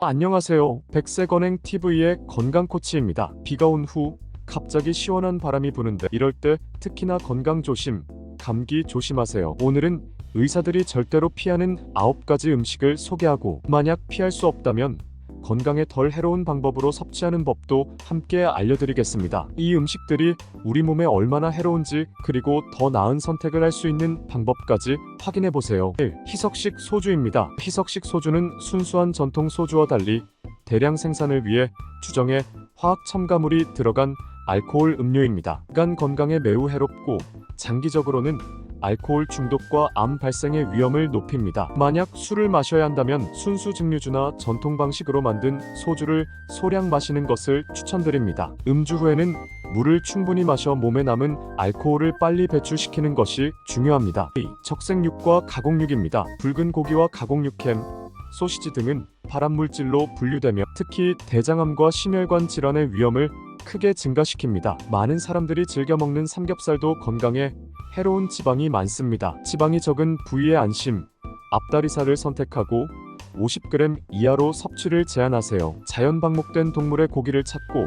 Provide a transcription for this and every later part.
안녕하세요. 백세건행 TV의 건강 코치입니다. 비가 온 후 갑자기 시원한 바람이 부는데 이럴 때 특히나 건강 조심, 감기 조심하세요. 오늘은 의사들이 절대로 피하는 9가지 음식을 소개하고 만약 피할 수 없다면 건강에 덜 해로운 방법으로 섭취하는 법도 함께 알려드리겠습니다. 이 음식들이 우리 몸에 얼마나 해로운지 그리고 더 나은 선택을 할 수 있는 방법까지 확인해 보세요. 1. 희석식 소주입니다. 희석식 소주는 순수한 전통 소주와 달리 대량 생산을 위해 주정에 화학 첨가물이 들어간 알코올 음료입니다. 간 건강에 매우 해롭고 장기적으로는 알코올 중독과 암 발생의 위험을 높입니다. 만약 술을 마셔야 한다면 순수 증류주나 전통 방식으로 만든 소주를 소량 마시는 것을 추천드립니다. 음주 후에는 물을 충분히 마셔 몸에 남은 알코올을 빨리 배출시키는 것이 중요합니다. 2. 적색육과 가공육입니다. 붉은 고기와 가공육햄, 소시지 등은 발암물질로 분류되며 특히 대장암과 심혈관 질환의 위험을 크게 증가시킵니다. 많은 사람들이 즐겨 먹는 삼겹살도 건강에 해로운 지방이 많습니다. 지방이 적은 부위의 안심, 앞다리살을 선택하고 50g 이하로 섭취를 제한하세요. 자연 방목된 동물의 고기를 찾고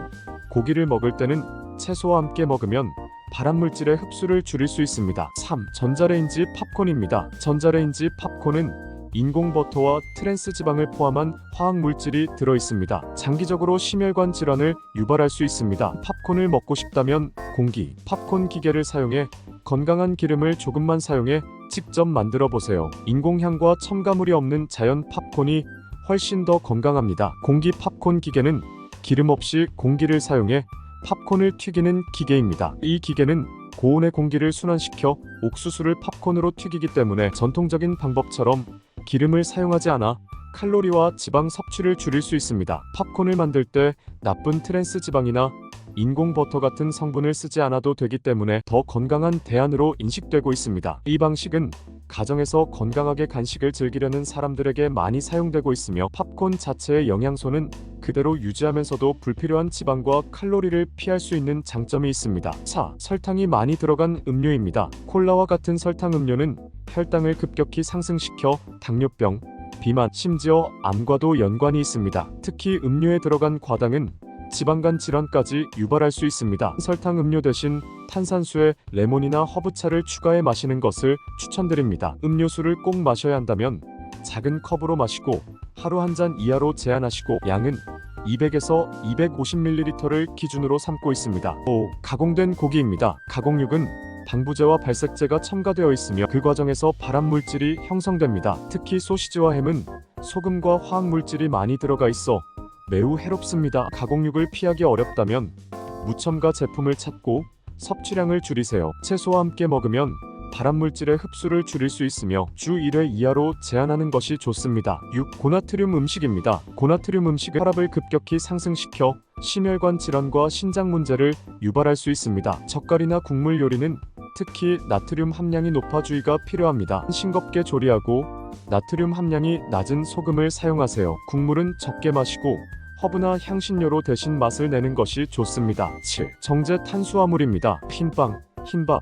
고기를 먹을 때는 채소와 함께 먹으면 발암물질의 흡수를 줄일 수 있습니다. 3. 전자레인지 팝콘입니다. 전자레인지 팝콘은 인공 버터와 트랜스 지방을 포함한 화학 물질이 들어 있습니다. 장기적으로 심혈관 질환을 유발할 수 있습니다. 팝콘을 먹고 싶다면 공기 팝콘 기계를 사용해 건강한 기름을 조금만 사용해 직접 만들어 보세요. 인공향과 첨가물이 없는 자연 팝콘이 훨씬 더 건강합니다. 공기 팝콘 기계는 기름 없이 공기를 사용해 팝콘을 튀기는 기계입니다. 이 기계는 고온의 공기를 순환시켜 옥수수를 팝콘으로 튀기기 때문에 전통적인 방법처럼 기름을 사용하지 않아 칼로리와 지방 섭취를 줄일 수 있습니다. 팝콘을 만들 때 나쁜 트랜스 지방이나 인공 버터 같은 성분을 쓰지 않아도 되기 때문에 더 건강한 대안으로 인식되고 있습니다. 이 방식은 가정에서 건강하게 간식을 즐기려는 사람들에게 많이 사용되고 있으며 팝콘 자체의 영양소는 그대로 유지하면서도 불필요한 지방과 칼로리를 피할 수 있는 장점이 있습니다. 4. 설탕이 많이 들어간 음료입니다. 콜라와 같은 설탕 음료는 혈당을 급격히 상승시켜 당뇨병, 비만, 심지어 암과도 연관이 있습니다. 특히 음료에 들어간 과당은 지방간 질환까지 유발할 수 있습니다. 설탕 음료 대신 탄산수에 레몬이나 허브차를 추가해 마시는 것을 추천드립니다. 음료수를 꼭 마셔야 한다면 작은 컵으로 마시고 하루 한 잔 이하로 제한하시고 양은 200에서 250ml를 기준으로 삼고 있습니다. 5. 가공된 고기입니다. 가공육은 방부제와 발색제가 첨가되어 있으며 그 과정에서 발암물질이 형성됩니다. 특히 소시지와 햄은 소금과 화학물질이 많이 들어가 있어 매우 해롭습니다. 가공육을 피하기 어렵다면 무첨가 제품을 찾고 섭취량을 줄이세요. 채소와 함께 먹으면 발암물질의 흡수를 줄일 수 있으며 주 1회 이하로 제한하는 것이 좋습니다. 6. 고나트륨 음식입니다. 고나트륨 음식은 혈압을 급격히 상승시켜 심혈관 질환과 신장 문제를 유발할 수 있습니다. 젓갈이나 국물 요리는 특히 나트륨 함량이 높아 주의가 필요합니다. 싱겁게 조리하고 나트륨 함량이 낮은 소금을 사용하세요. 국물은 적게 마시고 허브나 향신료로 대신 맛을 내는 것이 좋습니다. 7. 정제 탄수화물입니다. 흰빵, 흰밥,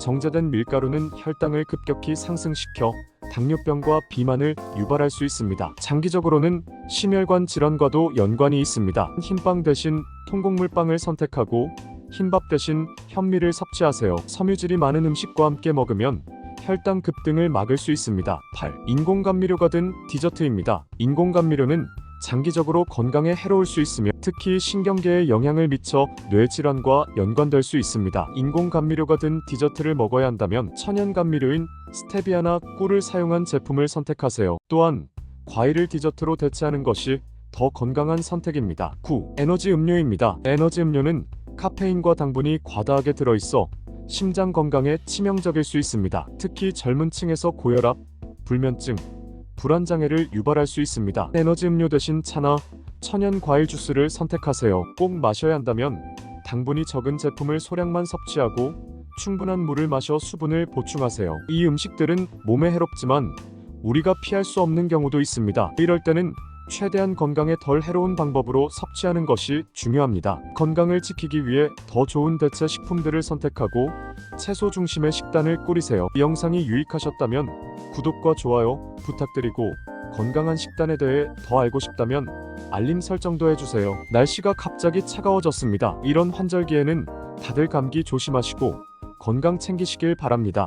정제된 밀가루는 혈당을 급격히 상승시켜 당뇨병과 비만을 유발할 수 있습니다. 장기적으로는 심혈관 질환과도 연관이 있습니다. 흰빵 대신 통곡물빵을 선택하고 흰밥 대신 현미를 섭취하세요. 섬유질이 많은 음식과 함께 먹으면 혈당 급등을 막을 수 있습니다. 8. 인공감미료가 든 디저트입니다. 인공감미료는 장기적으로 건강에 해로울 수 있으며 특히 신경계에 영향을 미쳐 뇌질환과 연관될 수 있습니다. 인공감미료가 든 디저트를 먹어야 한다면 천연감미료인 스테비아나 꿀을 사용한 제품을 선택하세요. 또한 과일을 디저트로 대체하는 것이 더 건강한 선택입니다. 9. 에너지 음료입니다. 에너지 음료는 카페인과 당분이 과다하게 들어있어 심장 건강에 치명적일 수 있습니다. 특히 젊은 층에서 고혈압, 불면증, 불안 장애를 유발할 수 있습니다. 에너지 음료 대신 차나 천연 과일 주스를 선택하세요. 꼭 마셔야 한다면 당분이 적은 제품을 소량만 섭취하고 충분한 물을 마셔 수분을 보충하세요. 이 음식들은 몸에 해롭지만 우리가 피할 수 없는 경우도 있습니다. 이럴 때는 최대한 건강에 덜 해로운 방법으로 섭취하는 것이 중요합니다. 건강을 지키기 위해 더 좋은 대체 식품들을 선택하고 채소 중심의 식단을 꾸리세요. 이 영상이 유익하셨다면 구독과 좋아요 부탁드리고 건강한 식단에 대해 더 알고 싶다면 알림 설정도 해주세요. 날씨가 갑자기 차가워졌습니다. 이런 환절기에는 다들 감기 조심하시고 건강 챙기시길 바랍니다.